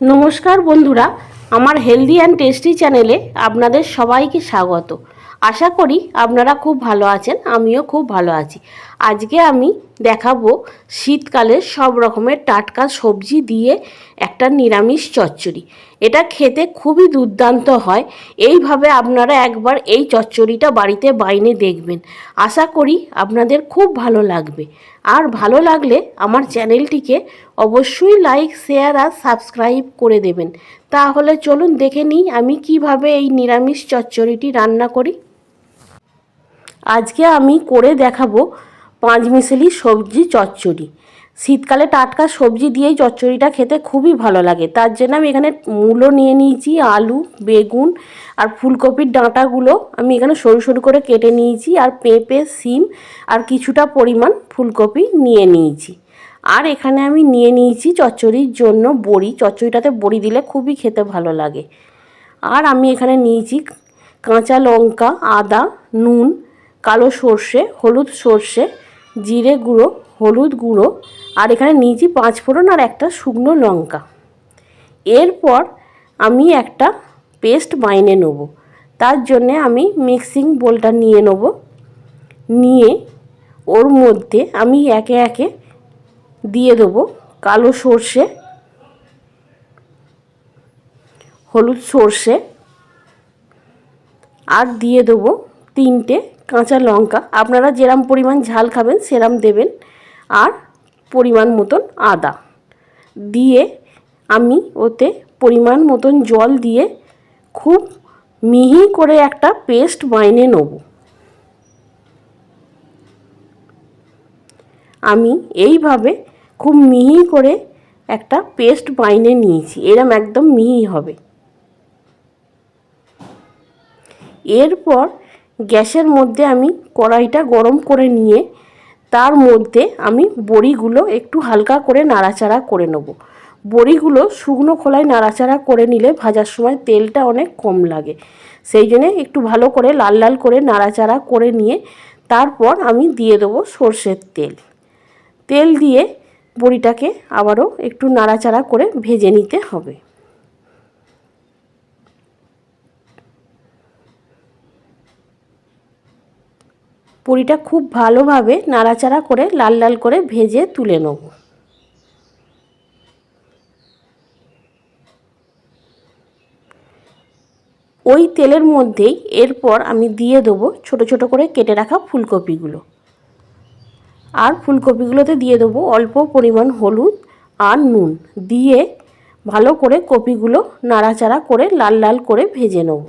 নমস্কার বন্ধুরা, আমার হেলদি অ্যান্ড টেস্টি চ্যানেলে আপনাদের সবাইকে স্বাগত। আশা করি আপনারা খুব ভালো আছেন, আমিও খুব ভালো আছি। আজকে আমি দেখাবো শীতকালে সব রকমের টাটকা সবজি দিয়ে একটা নিরামিষ চচ্চড়ি। এটা খেতে খুবই দুর্দান্ত হয়। এইভাবে আপনারা একবার এই চচ্চড়িটা বাড়িতে বাইনে দেখবেন। আশা করি আপনাদের খুব ভালো লাগবে। আর ভালো লাগলে আমার চ্যানেলটিকে অবশ্যই লাইক, শেয়ার আর সাবস্ক্রাইব করে দেবেন। তাহলে চলুন দেখে নিই আমি কীভাবে এই নিরামিষ চচ্চড়িটি রান্না করি। আজকে আমি করে দেখাবো পাঁচমিশালি সবজি চচ্চড়ি। শীতকালে টাটকা সবজি দিয়েই চচ্চড়িটা খেতে খুবই ভালো লাগে। তার জন্য আমি এখানে মূলো নিয়ে নিয়েছি, আলু, বেগুন আর ফুলকপির ডাঁটাগুলো আমি এখানে সরু সরু করে কেটে নিয়েছি আর পেঁপে, সিম আর কিছুটা পরিমাণ ফুলকপি নিয়ে নিয়েছি। আর এখানে আমি নিয়ে নিয়েছি চচ্চড়ির জন্য বড়ি। চচ্চড়িটাতে বড়ি দিলে খুবই খেতে ভালো লাগে। আর আমি এখানে নিয়েছি কাঁচা লঙ্কা, আদা, নুন, কালো সর্ষে, হলুদ সর্ষে জিরে গুঁড়ো, হলুদ গুঁড়ো, আর এখানে নিয়েছি পাঁচ ফোড়ন আর একটা শুকনো লঙ্কা। এরপর আমি একটা পেস্ট বাইনে নেব। তার জন্যে আমি মিক্সিং বোলটা নিয়ে নেব। নিয়ে ওর মধ্যে আমি একে একে দিয়ে দেবো কালো সর্ষে, হলুদ সর্ষে, আর দিয়ে দেবো তিনটে কাঁচা লঙ্কা, আপনারা যেরম পরিমাণ ঝাল খাবেন, সেরাম দেবেন। আর পরিমাণ মতন আদা। দিয়ে আমি ওতে পরিমাণ মতন জল দিয়ে খুব মিহি করে একটা পেস্ট বাইনে নেব। আমি এইভাবে খুব মিহি করে একটা পেস্ট বাইনে নিয়েছি। এরম একদম মিহি হবে। এরপর গ্যাসের মধ্যে আমি কড়াইটা গরম করে নিয়ে তার মধ্যে আমি বড়িগুলো একটু হালকা করে নাড়াচাড়া করে নেব। বড়িগুলো শুকনো খোলায় নাড়াচাড়া করে নিলে ভাজার সময় তেলটা অনেক কম লাগে। সেই জন্যে একটু ভালো করে লাল লাল করে নাড়াচাড়া করে নিয়ে তারপর আমি দিয়ে দেবো সর্ষের তেল। তেল দিয়ে বড়িটাকে আবারও একটু নাড়াচাড়া করে ভেজে নিতে হবে। পুরিটা খুব ভালোভাবে নাড়াচাড়া করে লাল লাল করে ভেজে তুলে নেব। ওই তেলের মধ্যেই এরপর আমি দিয়ে দেবো ছোট ছোট করে কেটে রাখা ফুলকপিগুলো। আর ফুলকপিগুলোতে দিয়ে দেবো অল্প পরিমাণ হলুদ আর নুন। দিয়ে ভালো করে কপিগুলো নাড়াচাড়া করে লাল লাল করে ভেজে নেব।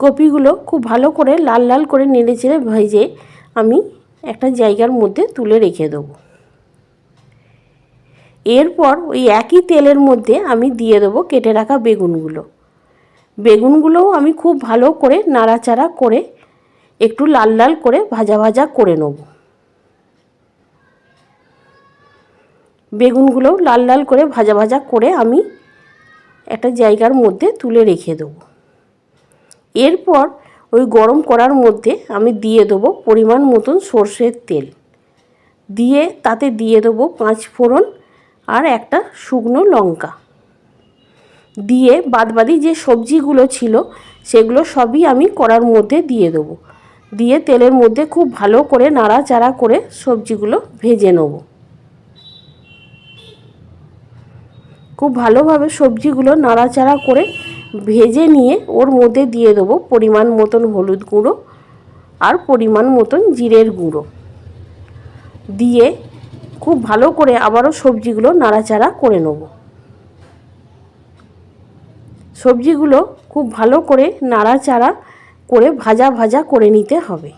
কপিগুলো খুব ভালো করে লাল লাল করে নেড়ে চেড়ে ভেজে আমি একটা জায়গার মধ্যে তুলে রেখে দেবো। এরপর ওই একই তেলের মধ্যে আমি দিয়ে দেবো কেটে রাখা বেগুনগুলো। বেগুনগুলোও আমি খুব ভালো করে নাড়াচাড়া করে একটু লাল লাল করে ভাজা ভাজা করে নেব। বেগুনগুলোও লাল লাল করে ভাজা ভাজা করে আমি একটা জায়গার মধ্যে তুলে রেখে দেবো। এরপর ওই গরম করার মধ্যে আমি দিয়ে দেবো পরিমাণ মতন সর্ষের তেল। দিয়ে তাতে দিয়ে দেবো পাঁচ ফোড়ন আর একটা শুকনো লঙ্কা। দিয়ে বাদবাদি যে সবজিগুলো ছিল, সেগুলো সবই আমি করার মধ্যে দিয়ে দেবো। দিয়ে তেলের মধ্যে খুব ভালো করে নাড়াচাড়া করে সবজিগুলো ভেজে নেব। খুব ভালোভাবে সবজিগুলো নাড়াচাড়া করে ভেজে নিয়ে ওর মধ্যে দিয়ে দেবো পরিমাণ মতন হলুদ গুঁড়ো আর পরিমাণ মতন জিরের গুঁড়ো। দিয়ে খুব ভালো করে আবারও সবজিগুলো নাড়াচাড়া করে নেব। সবজিগুলো খুব ভালো করে নাড়াচাড়া করে ভাজা ভাজা করে নিতে হবে।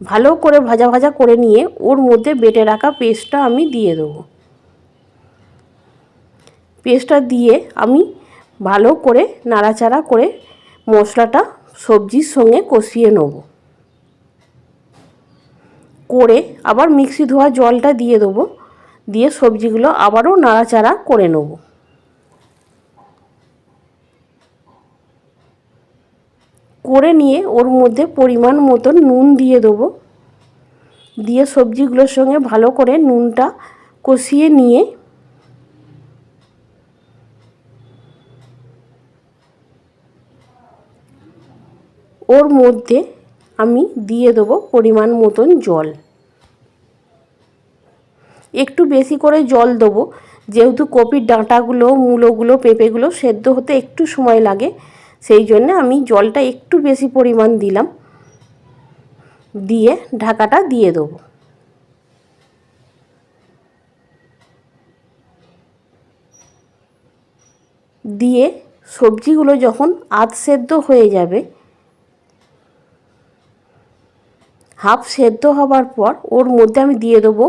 ভালো করে ভাজা ভাজা করে নিয়ে ওর মধ্যে বেটে রাখা পেস্টটা আমি দিয়ে দেবো। পেস্টটা দিয়ে আমি ভালো করে নাড়াচাড়া করে মশলাটা সবজির সঙ্গে কষিয়ে নেব। করে আবার মিক্সি ধোয়া জলটা দিয়ে দেবো, দিয়ে সবজিগুলো আবারও নাড়াচাড়া করে নেব। করে নিয়ে ওর মধ্যে পরিমাণ মতন নুন দিয়ে দেবো, দিয়ে সবজিগুলোর সঙ্গে ভালো করে নুনটা কষিয়ে নিয়ে ওর মধ্যে আমি দিয়ে দেবো পরিমাণ মতন জল। একটু বেশি করে জল দেবো, যেহেতু কপির ডাঁটাগুলো, মূলোগুলো, পেঁপেগুলো সেদ্ধ হতে একটু সময় লাগে, সেই জন্য আমি জলটা একটু বেশি পরিমাণ দিলাম। দিয়ে ঢাকাটা দিয়ে দেবো। দিয়ে সবজিগুলো যখন আধ সেদ্ধ হয়ে যাবে হাফ সেদ্ধ হবার পর ওর মধ্যে আমি দিয়ে দেবো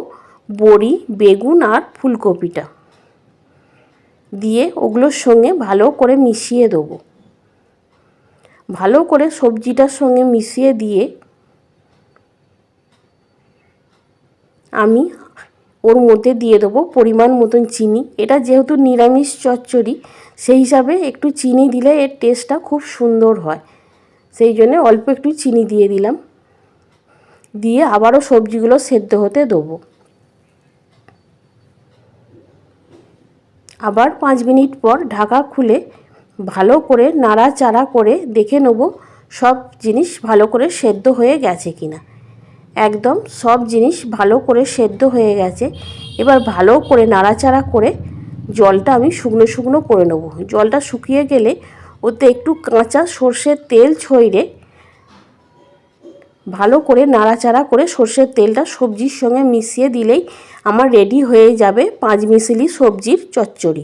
বড়ি, বেগুন আর ফুলকপিটা। দিয়ে ওগুলোর সঙ্গে ভালো করে মিশিয়ে দেবো। ভালো করে সবজিটার সঙ্গে মিশিয়ে দিয়ে আমি ওর মধ্যে দিয়ে দেবো পরিমাণ মতন চিনি। এটা যেহেতু নিরামিষ চচ্চড়ি, সেই হিসাবে একটু চিনি দিলে এর টেস্টটা খুব সুন্দর হয়। সেই জন্যে অল্প একটু চিনি দিয়ে দিলাম। দিয়ে আবারও সবজিগুলো সেদ্ধ হতে দেবো। আবার পাঁচ মিনিট পর ঢাকা খুলে ভালো করে নাড়াচাড়া করে দেখে নেব সব জিনিস ভালো করে সেদ্ধ হয়ে গেছে কিনা। একদম সব জিনিস ভালো করে সেদ্ধ হয়ে গেছে। এবার ভালো করে নাড়াচাড়া করে জলটা আমি শুকনো শুকনো করে নেব। জলটা শুকিয়ে গেলে ওতে একটু কাঁচা সর্ষের তেল ছইরে ভালো করে নাড়াচাড়া করে সর্ষের তেলটা সবজির সঙ্গে মিশিয়ে দিলেই আমার রেডি হয়ে যাবে পাঁচ মিশিলি সবজির চচ্চড়ি।